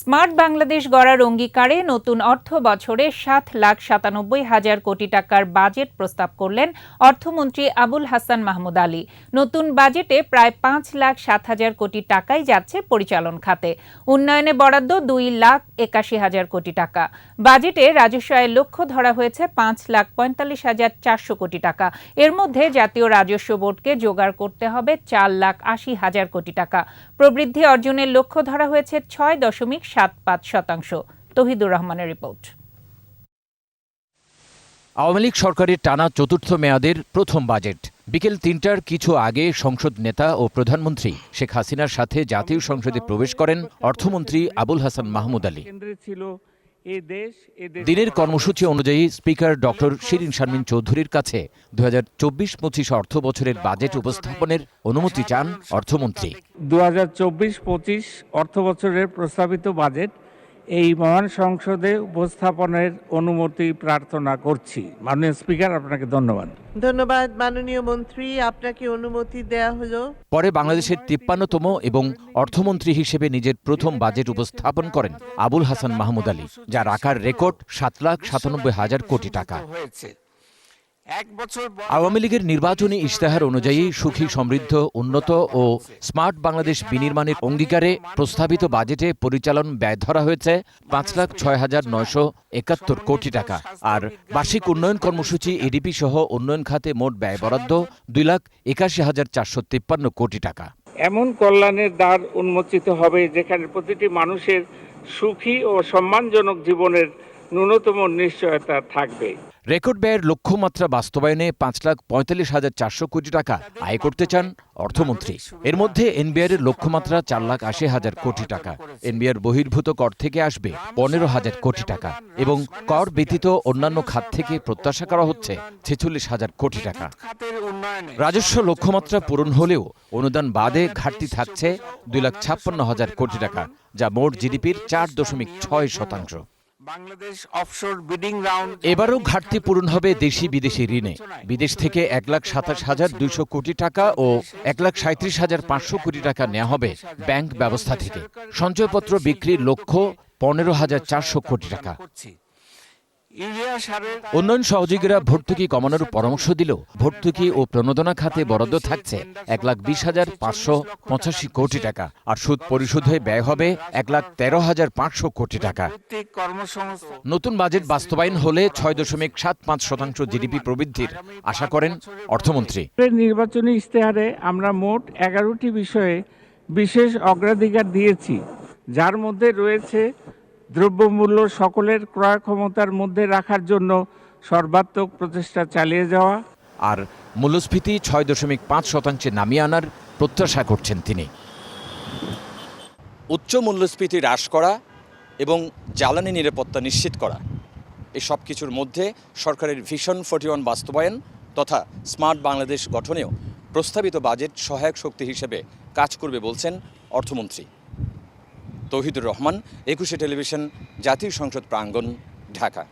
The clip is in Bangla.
স্মার্ট বাংলাদেশ গড়ার অঙ্গীকারে নতুন অর্থ বছরে সাত লাখ সাতানব্বই হাজার কোটি টাকার বাজেট প্রস্তাব করলেন অর্থমন্ত্রী আবুল হাসান মাহমুদ আলী। নতুন বাজেটে প্রায় পাঁচ লাখ সাত হাজার কোটি টাকাই যাচ্ছে পরিচালন খাতে। উন্নয়নে বরাদ্দ দুই লাখ একাশি হাজার কোটি টাকা। বাজেটে রাজস্ব আয়ের লক্ষ্য ধরা হয়েছে পাঁচ লাখ পঁয়তাল্লিশ হাজার চারশো কোটি টাকা। এর মধ্যে জাতীয় রাজস্ব বোর্ডকে জোগাড় করতে হবে চার লাখ আশি হাজার কোটি টাকা। প্রবৃদ্ধি অর্জনের লক্ষ্য ধরা হয়েছে ছয় দশমিক সাত শতাংশ। তহিদুর রহমানের রিপোর্ট। আওয়ামী লীগ সরকারের টানা চতুর্থ মেয়াদের প্রথম বাজেট। বিকেল তিনটার কিছু আগে সংসদ নেতা ও প্রধানমন্ত্রী শেখ হাসিনার সাথে জাতীয় সংসদে প্রবেশ করেন অর্থমন্ত্রী আবুল হাসান মাহমুদ আলী। দিনের কর্মসূচি অনুযায়ী স্পিকার ডক্টর শিরিন শারমিন চৌধুরীর কাছে দু হাজার চব্বিশ পঁচিশ অর্থ বছরের বাজেট উপস্থাপনের অনুমতি চান অর্থমন্ত্রী। দু হাজার চব্বিশ পঁচিশ অর্থ বছরের প্রস্তাবিত বাজেট এই মহান সংসদে উপস্থাপনের অনুমতি প্রার্থনা করছি। মাননীয় স্পিকার আপনাকে ধন্যবাদ। ধন্যবাদ মাননীয় মন্ত্রী। আপনাকে অনুমতি দেয়া হলো। পরে বাংলাদেশের তিপ্পান্নতম এবং অর্থমন্ত্রী হিসেবে নিজের প্রথম বাজেট উপস্থাপন করেন আবুল হাসান মাহমুদ আলী যার আকার রেকর্ড সাত লাখ সাতানব্বই হাজার কোটি টাকা হয়েছে এক বছর ব- আওয়ামী লীগের নির্বাচনী ইশতেহার অনুযায়ী সুখী সমৃদ্ধ উন্নত ও স্মার্ট বাংলাদেশ বিনির্মাণের অঙ্গীকারে প্রস্তাবিত বাজেটে পরিচালন ব্যয় ধরা হয়েছে পাঁচ লাখ ছয় হাজার নয়শো একাত্তর কোটি টাকা। আর বার্ষিক উন্নয়ন কর্মসূচি এডিপি সহ উন্নয়ন খাতে মোট ব্যয় বরাদ্দ দুই লাখ একাশি হাজার চারশো তিপ্পান্ন কোটি টাকা। এমন কল্যাণের দ্বার উন্মোচিত হবে যেখানে প্রতিটি মানুষের সুখী ও সম্মানজনক জীবনের ন্যূনতম নিশ্চয়তা থাকবে। রেকর্ড ব্যয়ের লক্ষ্যমাত্রা বাস্তবায়নে পাঁচ লাখ পঁয়তাল্লিশ হাজার চারশো কোটি টাকা আয় করতে চান অর্থমন্ত্রী। এর মধ্যে এনবিআর এর লক্ষ্যমাত্রা চার লাখ আশি হাজার কোটি টাকা। এনবিআর বহির্ভূত কর থেকে আসবে পনেরো হাজার কোটি টাকা এবং কর ব্যতীত অন্যান্য খাত থেকে প্রত্যাশা করা হচ্ছে ছেচল্লিশ হাজার কোটি টাকা। রাজস্ব লক্ষ্যমাত্রা পূরণ হলেও অনুদান বাদে ঘাটতি থাকছে দুই লাখ ছাপ্পান্ন হাজার কোটি টাকা, যা মোট জিডিপির চার দশমিক ছয় শতাংশ। এবারও ঘাটতি পূরণ হবে দেশি বিদেশি ঋণে। বিদেশ থেকে এক লাখ সাতাশ হাজার দুইশো কোটি টাকা ও এক লাখ সাঁত্রিশ হাজার পাঁচশো কোটি টাকা নেওয়া হবে ব্যাংক ব্যবস্থা থেকে। সঞ্চয়পত্র বিক্রির লক্ষ্য পনেরো হাজার চারশো কোটি টাকা। উন্নয়ন সহযোগীরা ভর্তুকি কমানোর পরামর্শ দিলেও ভর্তুকি ও প্রণোদনা খাতে বরাদ্দ থাকছে এক লাখ বিশ হাজার পাঁচশো পঁচাশি কোটি টাকা আর সুদ পরিশোধে ব্যয় হবে এক লাখ তেরো হাজার পাঁচশো কোটি টাকা। নতুন বাজেট বাস্তবায়ন হলে ছয় দশমিক সাত পাঁচ শতাংশ জিডিপি প্রবৃদ্ধির আশা করেন অর্থমন্ত্রী। নির্বাচনী ইশতেহারে আমরা মোট এগারোটি বিষয়ে বিশেষ অগ্রাধিকার দিয়েছি যার মধ্যে রয়েছে দ্রব্যমূল্য সকলের ক্রয় ক্ষমতার মধ্যে রাখার জন্য সর্বাত্মক প্রচেষ্টা চালিয়ে যাওয়া। আর মূল্যস্ফীতি ছয় দশমিক পাঁচ শতাংশে নামিয়ে আনার প্রত্যাশা করছেন তিনি। উচ্চ মূল্যস্ফীতি হ্রাস করা এবং জ্বালানি নিরাপত্তা নিশ্চিত করা এই সব কিছুর মধ্যে সরকারের ভিশন ফোর্টি ওয়ান বাস্তবায়ন তথা স্মার্ট বাংলাদেশ গঠনেও প্রস্তাবিত বাজেট সহায়ক শক্তি হিসেবে কাজ করবে বলছেন অর্থমন্ত্রী। তৌহিদুর রহমান একুশে টেলিভিশন জাতীয় সংসদ প্রাঙ্গণ ঢাকা।